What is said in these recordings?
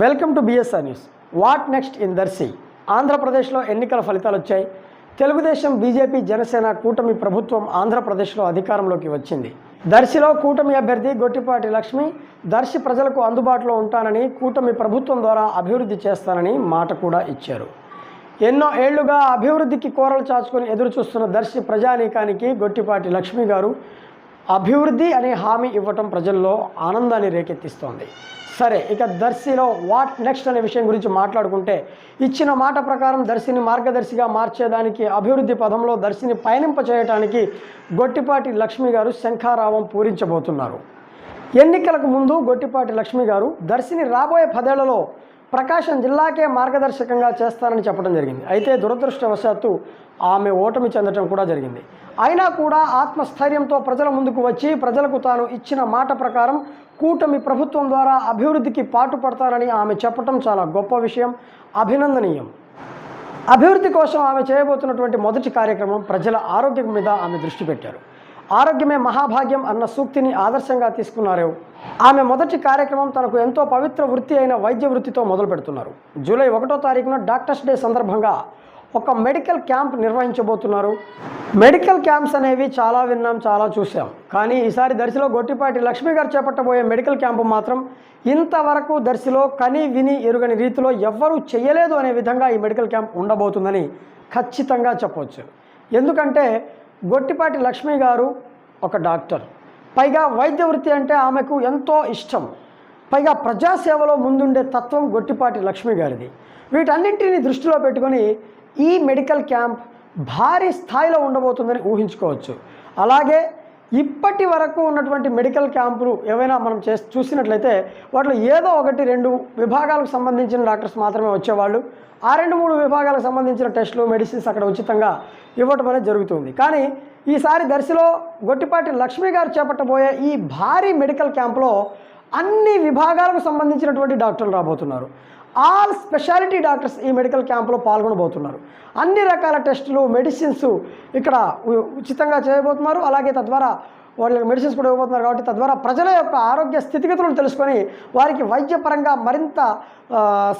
Welcome to BSR news what next in Darsi ఆంధ్రప్రదేశ్లో ఎన్నికల ఫలితాలు వచ్చాయి. తెలుగుదేశం బీజేపీ జనసేన కూటమి ప్రభుత్వం ఆంధ్రప్రదేశ్లో అధికారంలోకి వచ్చింది. దర్శిలో కూటమి అభ్యర్థి గొట్టిపాటి లక్ష్మి దర్శి ప్రజలకు అందుబాటులో ఉంటానని కూటమి ప్రభుత్వం ద్వారా అభివృద్ధి చేస్తానని మాట కూడా ఇచ్చారు. ఎన్నో ఏళ్ళుగా అభివృద్ధికి కోరలు చాచుకొని ఎదురు చూస్తున్న దర్శి ప్రజానీకానికి గొట్టిపాటి లక్ష్మి గారు అభివృద్ధి అనే హామీ ఇవ్వటం ప్రజల్లో ఆనందాన్ని రేకెత్తిస్తోంది. సరే ఇక దర్శిలో వాట్ నెక్స్ట్ అనే విషయం గురించి మాట్లాడుకుంటే ఇచ్చిన మాట ప్రకారం దర్శిని మార్గదర్శిగా మార్చేదానికి అభివృద్ధి పదంలో దర్శిని పయనింప చేయడానికి గొట్టిపాటి లక్ష్మి గారు శంఖారావం పూరించబోతున్నారు. ఎన్నికలకు ముందు గొట్టిపాటి లక్ష్మి గారు దర్శిని రాబోయే పదేళ్ళలో ప్రకాశం జిల్లాకే మార్గదర్శకంగా చేస్తారని చెప్పడం జరిగింది. అయితే దురదృష్టవశాత్తు ఆమె ఓటమి చెందడం కూడా జరిగింది. అయినా కూడా ఆత్మస్థైర్యంతో ప్రజల ముందుకు వచ్చి ప్రజలకు తాను ఇచ్చిన మాట ప్రకారం కూటమి ప్రభుత్వం ద్వారా అభివృద్ధికి పాటుపడతానని ఆమె చెప్పటం చాలా గొప్ప విషయం అభినందనీయం. అభివృద్ధి కోసం ఆమె చేయబోతున్నటువంటి మొదటి కార్యక్రమం ప్రజల ఆరోగ్యం మీద ఆమె దృష్టి పెట్టారు. ఆరోగ్యమే మహాభాగ్యం అన్న సూక్తిని ఆదర్శంగా తీసుకున్నారు. ఆమె మొదటి కార్యక్రమం తనకు ఎంతో పవిత్ర వృత్తి అయిన వైద్య వృత్తితో మొదలు పెడుతున్నారు. జూలై ఒకటో తారీఖున డాక్టర్స్ డే సందర్భంగా ఒక మెడికల్ క్యాంప్ నిర్వహించబోతున్నారు. మెడికల్ క్యాంప్స్ అనేవి చాలా విన్నాం చాలా చూసాం కానీ ఈసారి దర్శిలో గొట్టిపాటి లక్ష్మి గారు చేపట్టబోయే మెడికల్ క్యాంపు మాత్రం ఇంతవరకు దర్శిలో కని విని ఎరుగని రీతిలో ఎవ్వరూ చేయలేదు అనే విధంగా ఈ మెడికల్ క్యాంప్ ఉండబోతుందని ఖచ్చితంగా చెప్పవచ్చు. ఎందుకంటే గొట్టిపాటి లక్ష్మి గారు ఒక డాక్టర్. పైగా వైద్య వృత్తి అంటే ఆమెకు ఎంతో ఇష్టం. పైగా ప్రజాసేవలో ముందుండే తత్వం గొట్టిపాటి లక్ష్మి గారిది. వీటన్నింటినీ దృష్టిలో పెట్టుకొని ఈ మెడికల్ క్యాంప్ భారీ స్థాయిలో ఉండబోతుందని ఊహించుకోవచ్చు. అలాగే ఇప్పటి వరకు ఉన్నటువంటి మెడికల్ క్యాంపులు ఏవైనా మనం చే చూసినట్లయితే వాటిలో ఏదో ఒకటి రెండు విభాగాలకు సంబంధించిన డాక్టర్స్ మాత్రమే వచ్చేవాళ్ళు. ఆ రెండు మూడు విభాగాలకు సంబంధించిన టెస్టులు మెడిసిన్స్ అక్కడ ఉచితంగా ఇవ్వటం అనేది జరుగుతుంది. కానీ ఈసారి దర్శిలో గొట్టిపాటి లక్ష్మి గారు చేపట్టబోయే ఈ భారీ మెడికల్ క్యాంపులో అన్ని విభాగాలకు సంబంధించినటువంటి డాక్టర్లు రాబోతున్నారు. ఆల్ స్పెషాలిటీ డాక్టర్స్ ఈ మెడికల్ క్యాంపులో పాల్గొనబోతున్నారు. అన్ని రకాల టెస్టులు మెడిసిన్స్ ఇక్కడ ఉ- ఉచితంగా చేయబోతున్నారు. అలాగే తద్వారా వాళ్ళకి మెడిసిన్స్ కూడా ఇవ్వబోతున్నారు కాబట్టి తద్వారా ప్రజల యొక్క ఆరోగ్య స్థితిగతులను తెలుసుకొని వారికి వైద్యపరంగా మరింత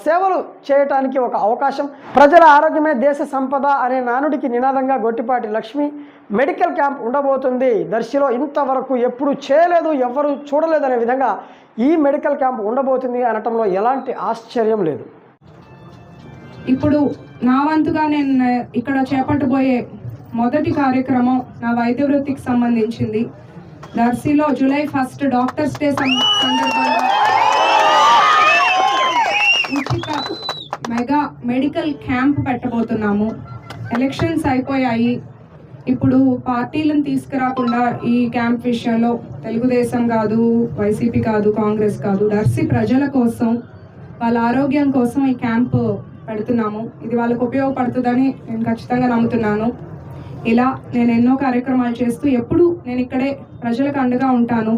సేవలు చేయటానికి ఒక అవకాశం. ప్రజల ఆరోగ్యమే దేశ సంపద అనే నానుడికి నినాదంగా గొట్టిపాటి లక్ష్మి మెడికల్ క్యాంప్ ఉండబోతుంది. దర్శిలో ఇంతవరకు ఎప్పుడు చేయలేదు ఎవ్వరూ చూడలేదు అనే విధంగా ఈ మెడికల్ క్యాంప్ ఉండబోతుంది అనటంలో ఎలాంటి ఆశ్చర్యం లేదు. ఇప్పుడు నా వంతుగా నేను ఇక్కడ చేపట్టబోయే మొదటి కార్యక్రమం నా వైద్య వృత్తికి సంబంధించింది. దర్శిలో జూలై ఫస్ట్ డాక్టర్స్ డే సందర్భంగా ఉచిత మెగా మెడికల్ క్యాంప్ పెట్టబోతున్నాము. ఎలక్షన్స్ అయిపోయాయి. ఇప్పుడు పార్టీలను తీసుకురాకుండా ఈ క్యాంప్ విషయంలో తెలుగుదేశం కాదు వైసీపీ కాదు కాంగ్రెస్ కాదు దర్శి ప్రజల కోసం వాళ్ళ ఆరోగ్యం కోసం ఈ క్యాంప్ పెడుతున్నాము. ఇది వాళ్ళకు ఉపయోగపడుతుందని నేను ఖచ్చితంగా నమ్ముతున్నాను. ఇలా నేను ఎన్నో కార్యక్రమాలు చేస్తూ ఎప్పుడు నేను ఇక్కడే ప్రజలకు అండగా ఉంటాను.